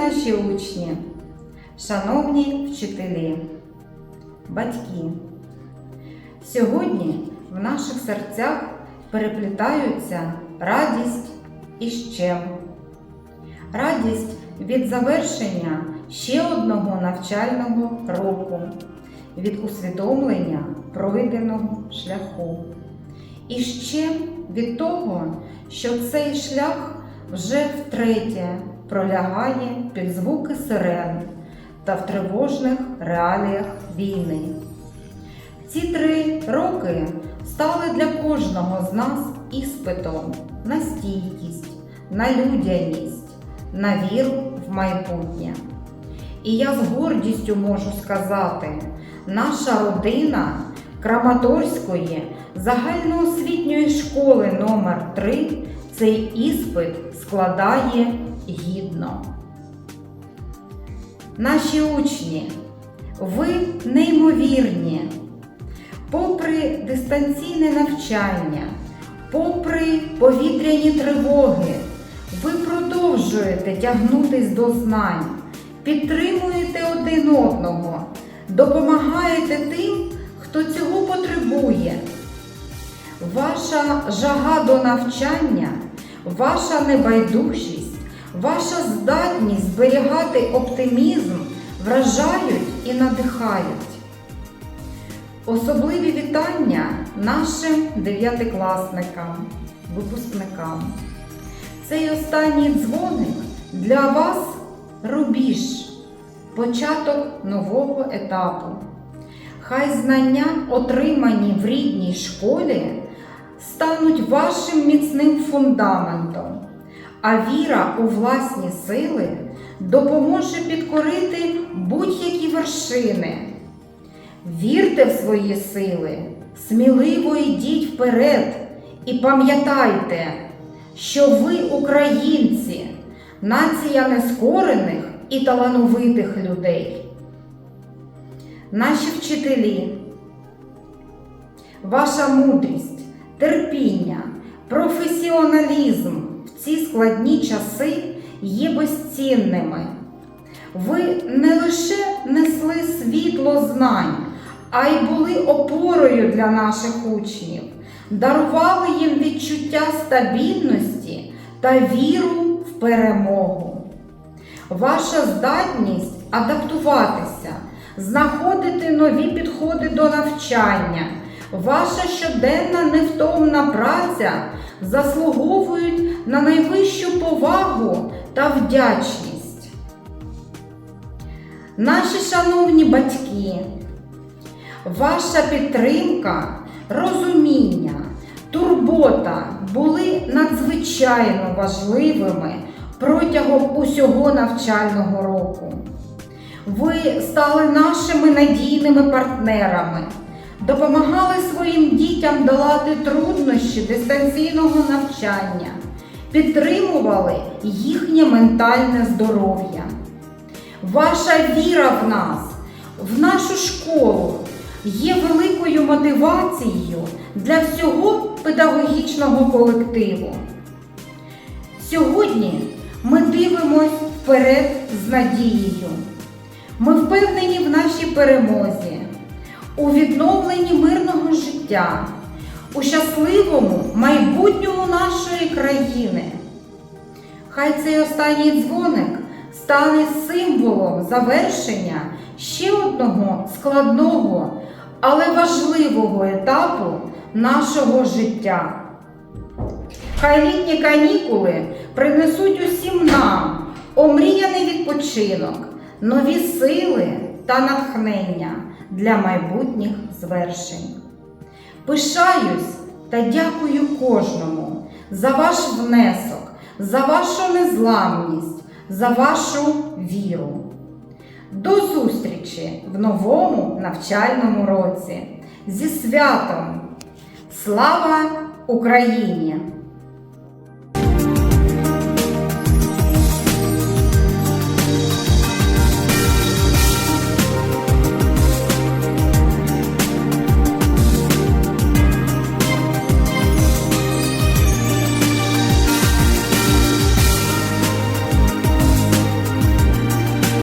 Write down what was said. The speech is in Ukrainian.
наші учні, шановні вчителі, батьки, сьогодні в наших серцях переплітаються радість і щем. Радість від завершення ще одного навчального року, від усвідомлення пройденого шляху. І ще від того, що цей шлях вже втретє пролягає під звуки сирен та в тривожних реаліях війни. Ці три роки стали для кожного з нас іспитом на стійкість, на людяність, на віру в майбутнє. І я з гордістю можу сказати, наша родина Краматорської загальноосвітньої школи номер 3 цей іспит складає гідно. Наші учні, ви неймовірні. Попри дистанційне навчання, попри повітряні тривоги, ви продовжуєте тягнутись до знань, підтримуєте один одного, допомагаєте тим, хто цього потребує. Ваша жага до навчання, ваша небайдужість, ваша здатність зберігати оптимізм вражають і надихають. Особливі вітання нашим дев'ятикласникам, випускникам. Цей останній дзвоник для вас рубіж, початок нового етапу. Хай знання, отримані в рідній школі, стануть вашим міцним фундаментом, а віра у власні сили допоможе підкорити будь-які вершини. Вірте в свої сили, сміливо йдіть вперед і пам'ятайте, що ви українці, нація нескорених і талановитих людей. Наші вчителі, ваша мудрість, терпіння, професіоналізм ці складні часи є безцінними. Ви не лише несли світло знань, а й були опорою для наших учнів, дарували їм відчуття стабільності та віру в перемогу. Ваша здатність адаптуватися, знаходити нові підходи до навчання, ваша щоденна невтомна праця заслуговують на найвищу повагу та вдячність. Наші шановні батьки, ваша підтримка, розуміння, турбота були надзвичайно важливими протягом усього навчального року. Ви стали нашими надійними партнерами, допомагали своїм дітям долати труднощі дистанційного навчання, підтримували їхнє ментальне здоров'я. Ваша віра в нас, в нашу школу є великою мотивацією для всього педагогічного колективу. Сьогодні ми дивимось вперед з надією. Ми впевнені в нашій перемозі, у відновленні мирного життя, у щасливому майбутньому нашої країни. Хай цей останній дзвоник стане символом завершення ще одного складного, але важливого етапу нашого життя. Хай літні канікули принесуть усім нам омріяний відпочинок, нові сили та натхнення для майбутніх звершень. Пишаюсь та дякую кожному за ваш внесок, за вашу незламність, за вашу віру. До зустрічі в новому навчальному році зі святом! Слава Україні!